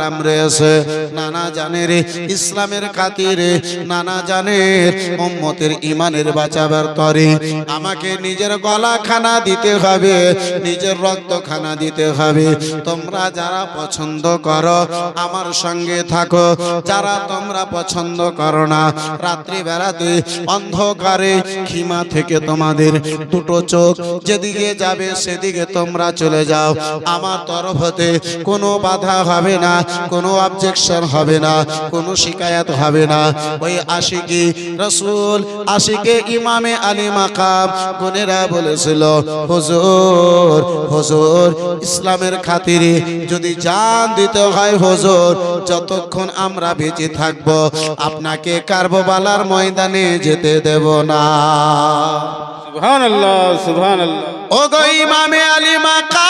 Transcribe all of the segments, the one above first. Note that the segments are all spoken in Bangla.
হারাম রয়েছে। নানা জানের ইসলামের খাতিরে, নানা জানের উম্মতের ইমানের বাঁচাবার তরে আমাকে নিজের গলা খানা দিতে হবে, নিজের রক্ত খানা দিতে হবে। তোমরা যারা পছন্দ করো, আমার সঙ্গে থাকো। যারা তোমরা পছন্দ করো না রাত্রি বেড়াতে অন্ধকারে খিমা থেকে তোমাদের দুটো চোখ যেদিকে যাবে সেদিকে তোমরা চলে যাও। আমার তরফ হতে কোনো বাধা হবে না। কোনো অবজেকশন হবে না কোনো শিকায়াত হবে না। ওই আশিকি রসুল আশিকে ইমামে আলী মাকাম বোনেরা বলেছিল হুজুর হুজুর ইসলামের খাতিরে যদি জান দিতে হয় হুজুর যতক্ষণ আমরা বেঁচে থাকব আপনাকে কারবালার ময়দানে যেতে দেব না। সুবহান আল্লাহ সুবহান আল্লাহ ও গো ইমামে আলী মাকাম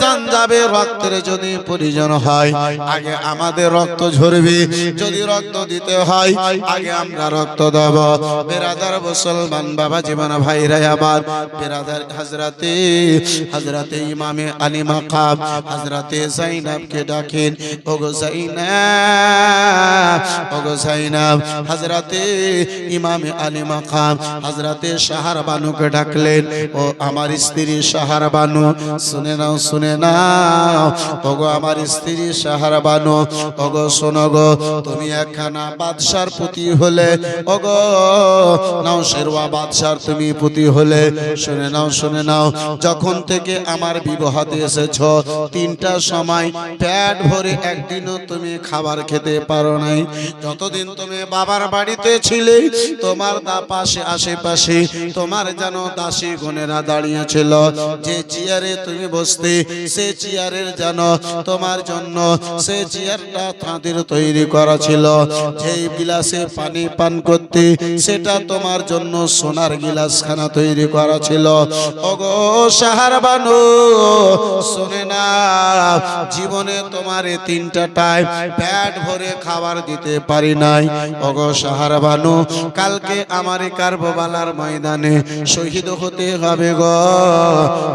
জান যাবে, রক্তের যদি প্রয়োজন হয়, আগে আমাদের রক্ত ঝরবে। যদি রক্ত দিতে হয়, আগে আমরা রক্ত দেব। বেরাদার মুসলমান বাবা, জীবন ভাইরা আমার। বেরাদার হাজরাতে হাজরাতে ইমামে আলী মাকাম, হাজরাতে জাইনাবকে ডাকেন, ওগো জাইনাব ওগো জাইনাব। হাজরাতে ইমামে আলী মাকাম, হাজরাতে শাহার বানুকে ডাকলেন, ও আমার স্ত্রী শাহার বানু শুনে নাও, শুনে নাও। ওগো আমার স্ত্রী শাহার বানু ওগো শোনো গো, তুমি একখানা বাদশার পুতি হলে, ওগো, নাও শেরওয়া বাদশার তুমি পুতি হলে। শুনে নাও শুনে নাও, যখন থেকে আমার বিবাহতে এসেছ, তিনটা সময় পেট ভরে একদিনও তুমি খাবার খেতে পারো নাই। যতদিন তুমি বাবার বাড়িতে ছিলে, তোমার দা পাশে, আশেপাশে, তোমার যেন দাসী গুণেরা দাঁড়িয়েছিল যে চেয়ারে তুমি বসতে সে চেয়ারের যেন তোমার জন্য সে চেয়ারটা তাঁদের তৈরি করা ছিল। যেই গিলাসে পানি পান করতে সেটা তোমার জন্য সোনার গিলাসখানা তৈরি করা ছিল। ওগো সাহার বানু শোনে না, জীবনে তোমার এই তিনটা টাইম পেট ভরে খাবার দিতে পারি নাই। ওগো সাহার বানু কালকে আমার এই ময়দানে শহীদ হতে হবে গো।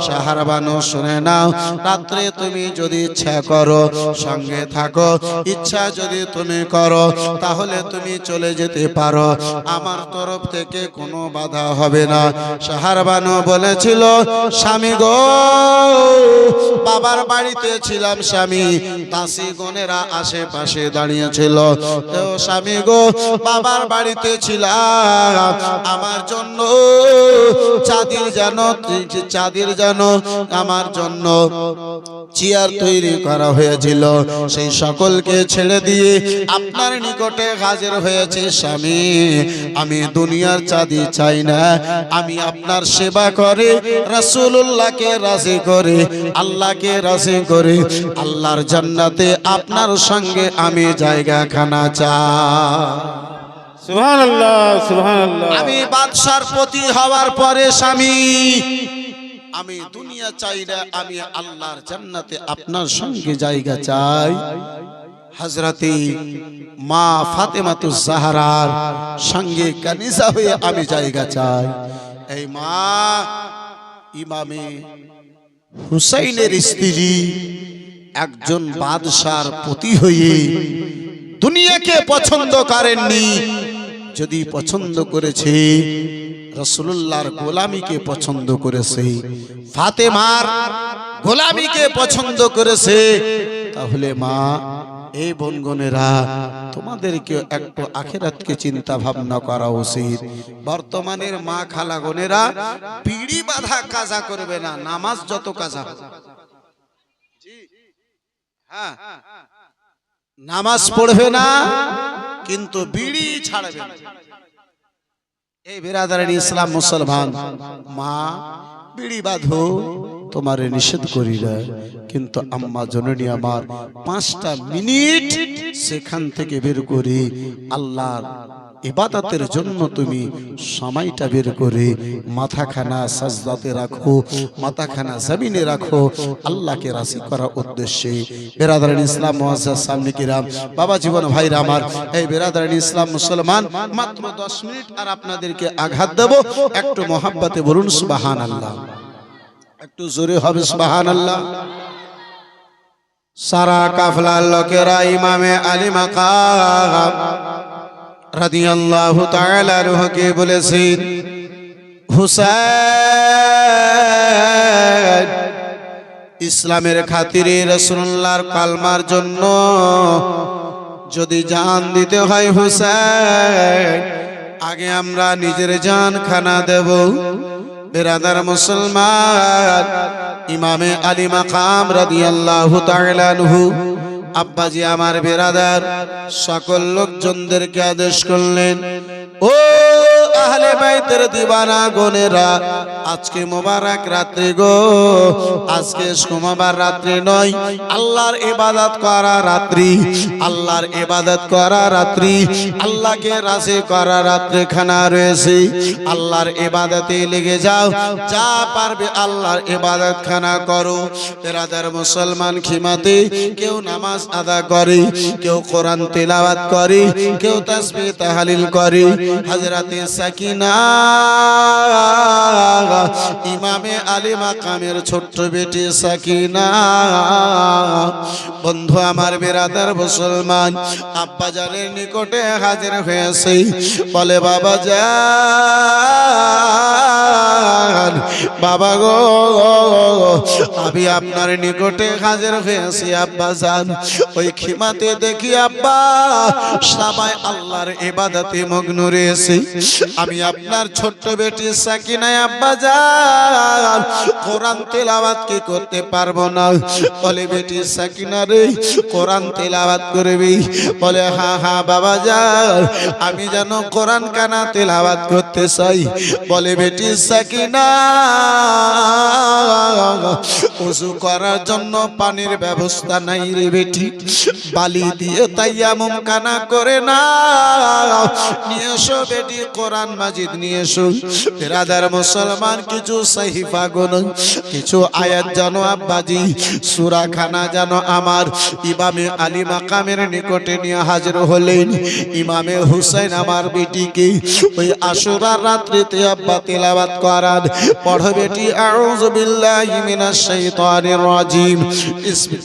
সাহার বানু শুনে নাও রাত্রে তুমি যদি ইচ্ছা করো, সঙ্গে থাকো। ইচ্ছা যদি তুমি করো, তাহলে তুমি চলে যেতে পারো। আমার তরফ থেকে কোনো বাধা হবে না। সাহার বানু বলেছিল, স্বামী গো, বাবার বাড়িতে ছিলাম স্বামী। দাসী গনেরা আশেপাশে দাঁড়িয়েছিল। তো স্বামী গো, বাবার বাড়িতে ছিলাম। আমার জন্য চাঁদির যেন চাঁদির যেন আমার জন্য চেয়ার তৈরি করা হয়েছিল। সেই সকলকে ছেড়ে দিয়ে আপনার নিকটে হাজির হয়েছে স্বামী। আমি দুনিয়ার চাঁদি চাই না। আমি আপনার সেবা করে রাসূলুল্লাহকে রাজি করে আল্লাহকে রাজি করে। আল্লাহর জান্নাতে আপনার সঙ্গে আমি জায়গা খানা চাই আমি বাদশার প্রতি হওয়ার পরে স্বামী আমি দুনিয়া চাই না আমি আল্লাহর জান্নাতে আপনার সঙ্গে জায়গা চাই। হজরতে মা ফাতেমাতু জাহরার সঙ্গে কানিসা হয়ে আমি জায়গা চাই। এই মা ইমামে হুসাইনের স্ত্রী একজন বাদশার প্রতি হয়ে দুনিয়াকে পছন্দ করেননি। যদি পছন্দ করেছে রসুল্লাহর গোলামিকে পছন্দ করেছে, ফাতেমার গোলামিকে পছন্দ করেছে, তাহলে মা এই বনগনেরা তোমাদেরকে একটু আখেরাতকে চিন্তা ভাবনা করা উচিত বর্তমানের মা খালা গনেরা পিড়ি বাঁধা কাজা করবে না, নামাজ যত কাজা হবে। হ্যাঁ নামাজ পড়বে না কিন্তু বিড়ি ছাড়বে এই বেরাদারের ইসলাম মুসলমান, মা, বিড়ি বাঁধো, তোমার নিষেধ করি না। কিন্তু আম্মা জননী আমার পাঁচটা মিনিট সেখান থেকে বের করি, আল্লাহর ইবাদতের জন্য তুমি সময়টা বের করে মাথাখানা সাজদাতে রাখো, মাথাখানা জমিনে রাখো, আল্লাহকে রাশি করার উদ্দেশ্যে। বেরাদারান ইসলাম কিরাম, বাবা জীবন ভাইরা আমার, এই বেরাদারান ইসলাম মুসলমান, মাত্র দশ মিনিট আর আপনাদেরকে আঘাত দেব। একটু মোহাব্বতে বলুন সুবাহান আল্লাহ একটু জোরে হবে সুবাহান আল্লাহ সারা কাফলার লোকেরা ইমামে আলী মাকাম। রাদিয়াল্লাহু বলেছেন, হুসাইন, ইসলামের খাতিরে রাসূলুল্লাহর কালমার জন্য যদি জান দিতে হয় হুসাইন, আগে আমরা নিজের জান খানা দেব। বেরাদার মুসলমান ইমামে আলী মাকাম রাদিয়াল্লাহু তাআলা আনহু আব্বাজি আমার বেরাদার সকল লোকজনদেরকে আদেশ করলেন ও বাইতের দিবানা গনেরা। আজকে মোবারক রাত্রি গো, আজকে সোমবার রাত্রি নয়। আল্লাহর ইবাদত করা রাত্রি, আল্লাহর ইবাদত করা রাত্রি, আল্লাহকে রাজি করা রাত্রি খানা রয়েছে। আল্লাহর ইবাদতে লেগে যাও, যা পারবে আল্লাহর ইবাদত খানা করো। এরাদার মুসলমান খিমাতে কেউ নামাজ আদা করে, কেউ কোরআন তেলাওয়াত করে, কেউ তাসবিহ তাহলিল করে। হযরতে সাকিনা ইমামে আলী মাকামের ছোট্ট বেটি সাকিনা। বন্ধু, আমার বেরাদার মুসলমান, আব্বা জানের নিকটে হাজির হয়েছে। বলে, বাবা যান বাবা গো, আমি আপনার নিকটে হাজির হয়েছি, আব্বা যান ওই খিমাতে দেখি আব্বা, সবাই আল্লাহর ইবাদতে মগ্ন রয়েছে। আমি আপনার ছোট্ট বেটি সাকিনায় আব্বা যান কোরআন তেলাওয়াত কি করতে পারব না? বলে, বেটি সাকিনা রে, কোরআন তেলাওয়াত করবি? বলে, হা হা, বাবা যান আমি যেন কোরআন কানা তেলাওয়াত করতে চাই। বলে, বেটি সাকিনা উজু করার জন্য পানির ব্যবস্থা নাই রে বেটি। বালি দিয়ে তাইয়ামুম কানা করে না নিয়ে এসো বেটি, কোরআন মাজিদ নিয়ে এসো। রাদার মুসলমান, কিছু সাহিফা গুন কিছু আয়াত জানো আব্বাজি সুরা খানা জানো আমার ইমামে আলী মাকামের নিকটে নিয়ে হাজির হলেন। ইমামে হুসাইন আমার বেটিকে ওই আশুরার রাত্রিতে আব্বা তেলাওয়াত করান। পড়ো বেটি, আউযু বিল্লাহি মিনাশ শাইতানির রাজিম ইসমি-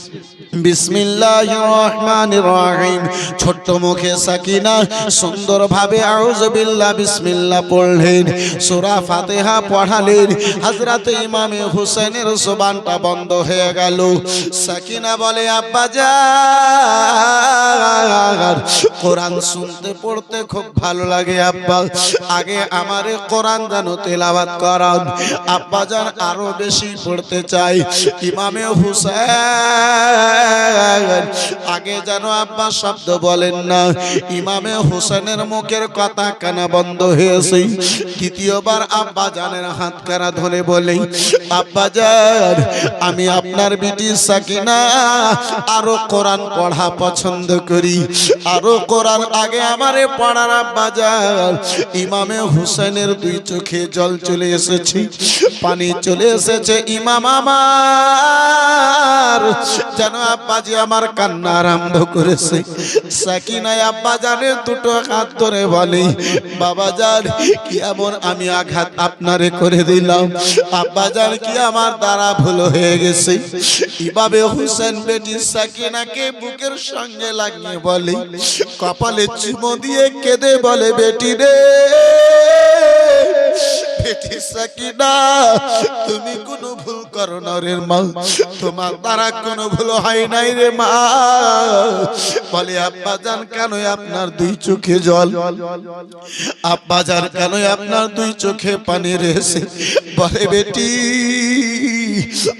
বিসমিল্লাহির রহমানির রহিম। ছোট্ট মুখে সাকিনা, সুন্দরভাবে আউযু বিল্লাহ, বিসমিল্লাহ পড়লেন। সূরা ফাতিহা পড়ালেন। হযরত ইমামে হুসাইনের জবানটা বন্ধ হয়ে গেল। সাকিনা বলে, আব্বা কোরআন শুনতে, পড়তে খুব ভালো লাগে আব্বা। আগে আমারে কোরআন জানো তেলাওয়াত করান। আব্বা যান আরও বেশি পড়তে চাই। ইমামে হুসেন আগে যেন আব্বা শব্দ বলেন না, ইমামে হুসেনের মুখের কথা কানা বন্ধ হয়েছে। দ্বিতীয়বার আব্বা জানের হাত কানা ধরে বলে আব্বা যান আমি আপনার বিটি সাকিনা, আরও কোরআন পড়া পছন্দ করি। আরও কোরআন আগে আমারে পড়ার আব্বা যান ইমামে হুসেনের দুই চোখে জল চলে এসেছে, পানি চলে এসেছে। ইমাম আমার, যেন আব্বাজি আমার কান্না আরম্ভ করেছে। সাকিনায় আব্বা জানে দুটো হাত ধরে বলে, বাবা যান কি এমন আমি আঘাত আপনারে করে দিলাম? আব্বা যান কি আমার দ্বারা ভুল হয়ে গেছে? ইবাবে হুসেন বেটি সাকিনাকে বুকের সঙ্গে লাগিয়ে বলে, কপালে চুমো দিয়ে কেঁদে বলে বেটি রে। বেটি সাকিনা, তুমি কোনো ভুল করো না রে মা। তোমার দ্বারা কোনো ভুল হয় নাই রে মা। বলে, আব্বা জান কেন আপনার দুই চোখে জল? আব্বা জান কেন আপনার দুই চোখে পানি রেছে বলে, বেটি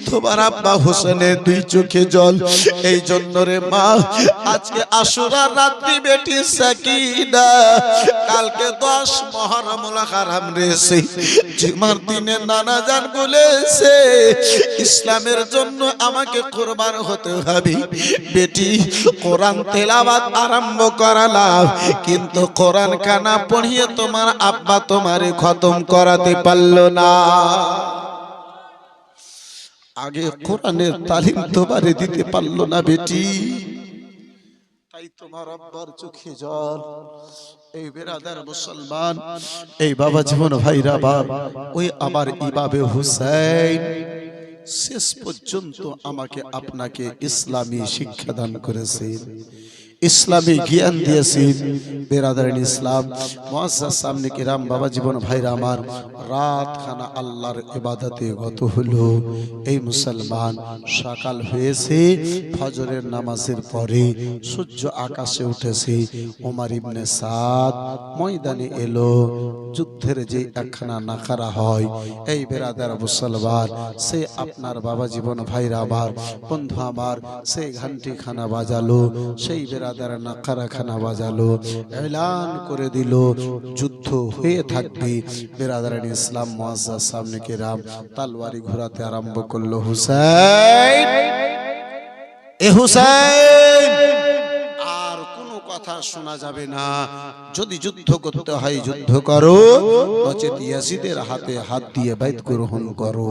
তোমার আব্বা হোসেনের দুই চোখে জল। এই জন্য রে মা, আজকে আশুরার রাত্রি বেটি সাকিনা। কালকে দশ মহরমুল হারাম রেছে জুমার দিনে নানা জান বলেছে, ইসলামের জন্য আমাকে কোরবান হতে হবে। বেটি, কোরআন তেলাবাদ আরম্ভ করালাম কিন্তু কোরআন কানা পড়িয়ে তোমার আব্বা তোমারে খতম করাতে পারল না। আগে কোরআনের তালিম তোমারে দিতে পারল না বেটি। তাই তোমার আব্বার চোখে জল। এই বেরাদার মুসলমান এই বাবা জীবন ভাইরা বাপ ওই আমার ইবাবে হুসাইন শেষ পর্যন্ত আমাকে আপনাকে ইসলামী শিক্ষা দান করেছেন ইসলামী জ্ঞান দিয়েছেন বেরাদারিন ইসলাম মহাজার সামনে কিরাম, বাবা জীবন ভাইরা আমার রাত খানা আল্লাহর ইবাদতে গত হলো। এই মুসলমান সকাল হয়েছে, ফজরের নামাজের পরে সূর্য আকাশে উঠেছে ওমার ইবনে সাদ ময়দানে এলো যুদ্ধের যে একখানা নাকারা হয়, এই বেরাদার মুসলমান সে আপনার বাবা জীবন ভাইরা আমার বন্ধু আমার সেই ঘন্টি খানা বাজালো, সেই বেরাদার নাকারা খানা বাজালো, এলান করে দিল, যুদ্ধ হয়ে থাকবে বেরাদার ইসলাম মুআজ্জাজ সামনে কে রাম তালওয়ারি ঘোরাতে আরম্ভ করল, হুসাইন! এ হুসাইন! কথা শোনা যাবে না। যদি যুদ্ধ করতে হয়, যুদ্ধ করো। নচেত ইয়াজিদের হাতে হাত দিয়ে বাইত গ্রহণ করো।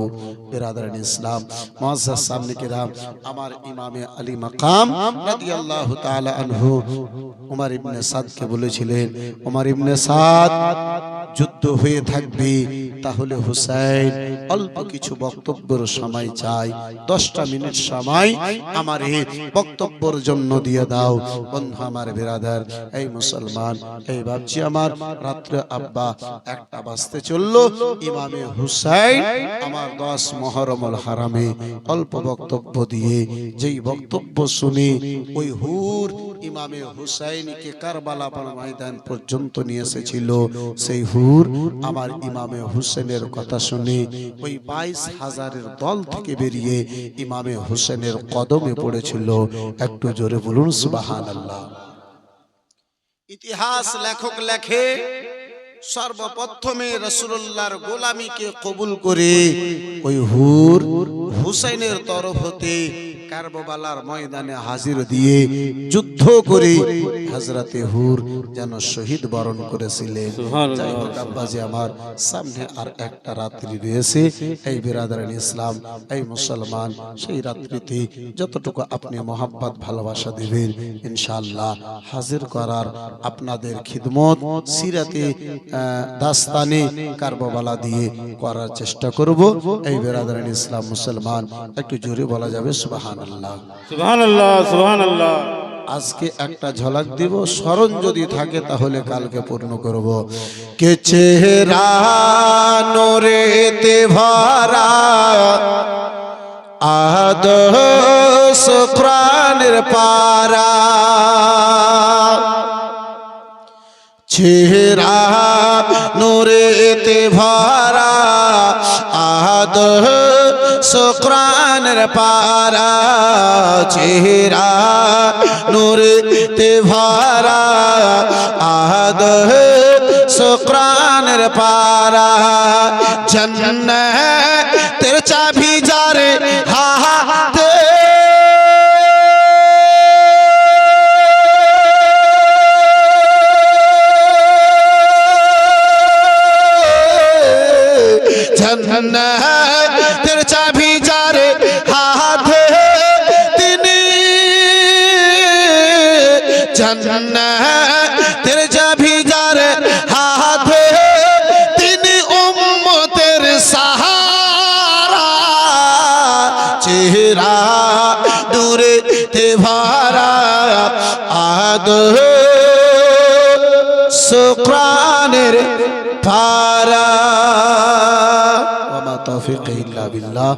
বেরাদারান ইসলাম মুআজ্জাজ সামনে কিরাম, আমার ইমামে আলী মাকাম রাদিয়াল্লাহু তাআলা আনহু ওমর ইবনে সাদকে বলেছিলেন ওমর ইবনে সাদ, যুদ্ধ হয়ে থাকবে। তাহলে হুসাইন অল্প কিছু বক্তব্যের সময় চাই, দশটা মিনিট সময় আমার এই বক্তব্যের জন্য দিয়ে দাও। বন্ধু আমার বেরাদার, এই মুসলমান, এই ভাবছি আমার, রাত্রে আব্বা একটা বাজতে চলল, ইমামে হুসাইন আমার দশ মহরমল হারামে অল্প বক্তব্য দিয়ে যেই বক্তব্য শুনে ওই হুর ইমামে হুসাইনকে কারবালা ময়দান পর্যন্ত নিয়ে এসেছিল। সেই হুর আমার ইমামে হুসেনের কথা শুনে ওই বাইশ হাজারের দল থেকে বেরিয়ে ইমামে হুসেনের কদমে পড়েছিল। একটু জোরে বলুন সুবাহান আল্লাহ ইতিহাস লেখক লেখে সর্বপ্রথমে রসুল্লাহর গোলামীকে কবুল করে ওই হুর হুসাইনের তরফ হতে কারবালার ময়দানে হাজির দিয়ে যুদ্ধ করে হজরতে হুর যেন শহীদ বরণ করেছিলেন। যাই হোক আব্বাজি আমার সামনে আর একটা রাত্রি রয়েছে। এই বিরাদারান ইসলাম এই মুসলমান সেই রাত্রিতে যতটুকু আপনি মোহাব্বত ভালোবাসা দিবেন ইনশাআল্লাহ হাজির করার আপনাদের খিদমত সিরাতে দাস্তানে কারবালা দিয়ে করার চেষ্টা করব। এই বিরাদারান ইসলাম মুসলমান একটু জোরে বলা যাবে সুবহানাল্লাহ। সুবহানাল্লাহ সুবহানাল্লাহ। আজকে একটা ঝলক দিব স্মরণ যদি থাকে তাহলে কালকে পূর্ণ করব। কে চেহারা নোরেতে ভরা আদর্শ প্রাণের পারা। চেহারা নোরেতে ভরা আদর শুক্রানের পারা চেহারা নোরেতে ভরা আদর শুক্রানের পারা জন্নতের জন্নতের চাবি যারে হাতে, তিনি উম্মতের সাহারা। চেহারা দূরে তে ভারা। আদ শুক্রানের পারা। ওয়া মা তৌফিক ইল্লা বিল্লাহ।